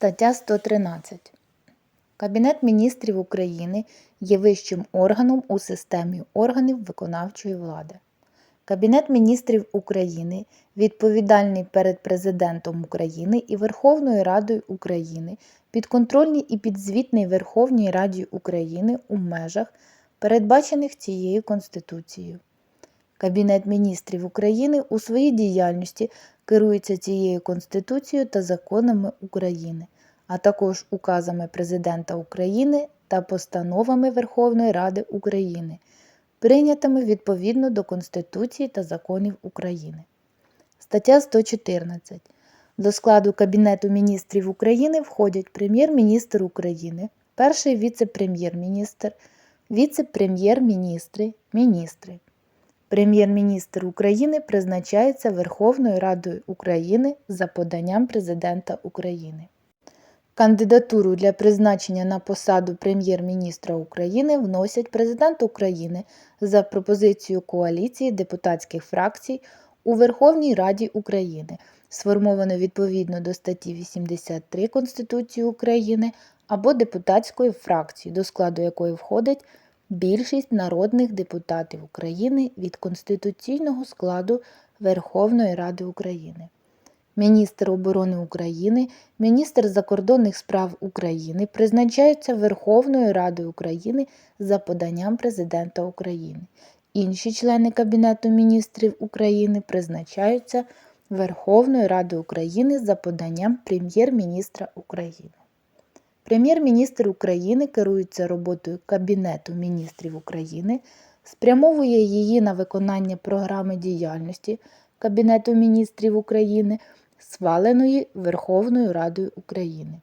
Стаття 113. Кабінет міністрів України є вищим органом у системі органів виконавчої влади. Кабінет міністрів України відповідальний перед Президентом України і Верховною Радою України, підконтрольний і підзвітний Верховній Раді України у межах, передбачених цією Конституцією. Кабінет міністрів України у своїй діяльності керується цією Конституцією та законами України, а також указами Президента України та постановами Верховної Ради України, прийнятими відповідно до Конституції та законів України. Стаття 114. До складу Кабінету міністрів України входять Прем'єр-міністр України, перший віце-прем'єр-міністр, віце-прем'єр-міністри, міністри. Прем'єр-міністр України призначається Верховною Радою України за поданням Президента України. Кандидатуру для призначення на посаду Прем'єр-міністра України вносять Президент України за пропозицією коаліції депутатських фракцій у Верховній Раді України, сформовано відповідно до статті 83 Конституції України або депутатської фракції, до складу якої входить більшість народних депутатів України від конституційного складу Верховної Ради України. Міністр оборони України, міністр закордонних справ України призначаються Верховною Радою України за поданням Президента України. Інші члени Кабінету міністрів України призначаються Верховною Радою України за поданням Прем'єр-міністра України. Прем'єр-міністр України керується роботою Кабінету міністрів України, спрямовує її на виконання програми діяльності Кабінету міністрів України, схваленої Верховною Радою України.